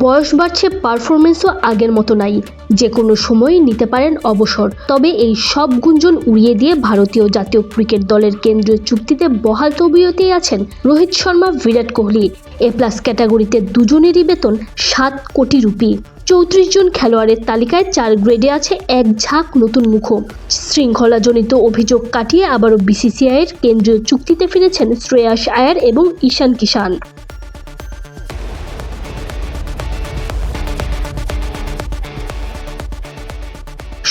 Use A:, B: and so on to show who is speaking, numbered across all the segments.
A: বয়স বাড়ছে পারফরমেন্সও আগের মতো নাই। যে কোনো সময়ই নিতে পারেন অবসর। তবে এই সব গুঞ্জন উড়িয়ে দিয়ে ভারতীয় জাতীয় ক্রিকেট দলের কেন্দ্রীয় চুক্তিতে বহাল তবিয়তেই আছেন রোহিত শর্মা, বিরাট কোহলি। এ প্লাস ক্যাটাগরিতে দুজনেরই বেতন সাত কোটি রুপি। চৌত্রিশ জন খেলোয়াড়ের তালিকায় চার গ্রেডে আছে এক ঝাঁক নতুন মুখ। শৃঙ্খলাজনিত অভিযোগ কাটিয়ে আবারও বিসিসিআইয়ের কেন্দ্রীয় চুক্তিতে ফিরেছেন শ্রেয়াস আয়ার এবং ঈশান কিষান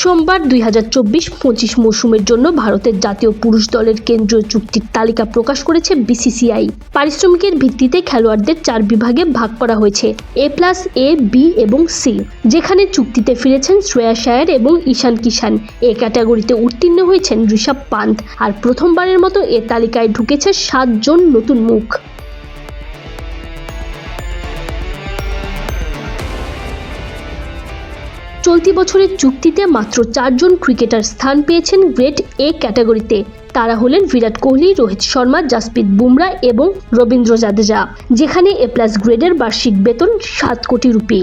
A: সোমবার দুই হাজার চব্বিশ পঁচিশ মৌসুমের জন্য ভারতের জাতীয় পুরুষ দলের কেন্দ্রীয় চুক্তির তালিকা প্রকাশ করেছে বিসিসিআই। পারিশ্রমিকের ভিত্তিতে খেলোয়াড়দের চার বিভাগে ভাগ করা হয়েছে, এ প্লাস, এ, বি এবং সি। যেখানে চুক্তিতে ফিরেছেন শ্রেয়া শায়ার এবং ঈশান কিষান এ ক্যাটাগরিতে উত্তীর্ণ হয়েছেন ঋষভ পান্ত আর প্রথমবারের মতো এ তালিকায় ঢুকেছে সাতজন নতুন মুখ। চলতি বছরের চুক্তিতে মাত্র চারজন ক্রিকেটার স্থান পেয়েছেন গ্রেড এ ক্যাটাগরিতে। তারা হলেন বিরাট কোহলি, রোহিত শর্মা, জাসপ্রীত বুমরা এবং রবীন্দ্র জাদেজা, যেখানে এ প্লাস গ্রেডের বার্ষিক বেতন সাত কোটি রুপি।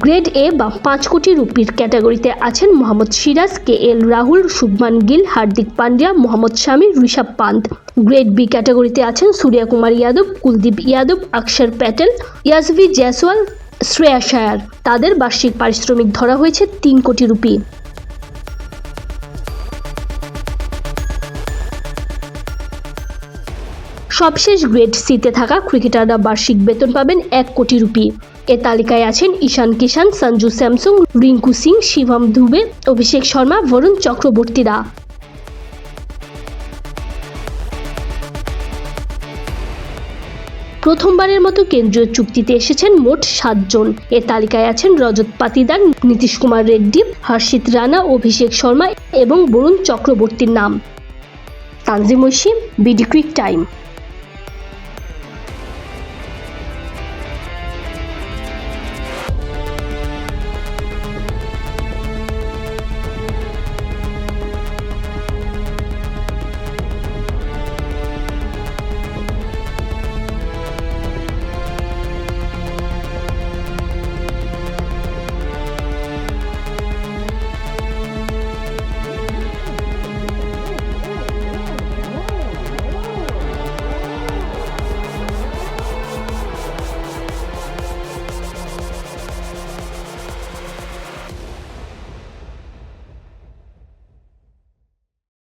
A: গ্রেড এ বা পাঁচ কোটি রুপির ক্যাটাগরিতে আছেন Mohammed Siraj, K L Rahul, Shubman Gill, Hardik Pandya, Mohammed Shami Rishabh Pant grade B ক্যাটাগরিতে আছেন সূর্যা কুমার ইয়াদব, কুলদীপ ইয়াদব অক্ষর প্যাটেল, ইয়াসভি জয়সওয়াল, শ্রেয়া শায়ার। তাদের বার্ষিক পারিশ্রমিক ধরা হয়েছে তিন কোটি রুপি। সবশেষ গ্রেড সিতে থাকা ক্রিকেটাররা বার্ষিক বেতন পাবেন এক কোটি রুপি। এ তালিকায় আছেন ঈশান কিষান, সঞ্জু স্যামসুং, রিঙ্কু সিং, শিবম দুবে অভিষেক শর্মা, বরুণ চক্রবর্তীরা। প্রথমবারের মতো কেন্দ্রীয় চুক্তিতে এসেছেন মোট সাতজন এ তালিকায় আছেন রজত পাতিদার, নীতিশ কুমার রেড্ডি, হর্ষিত রানা, অভিষেক শর্মা এবং বরুণ চক্রবর্তীর নাম। Tanzim Oishi, BD cric time.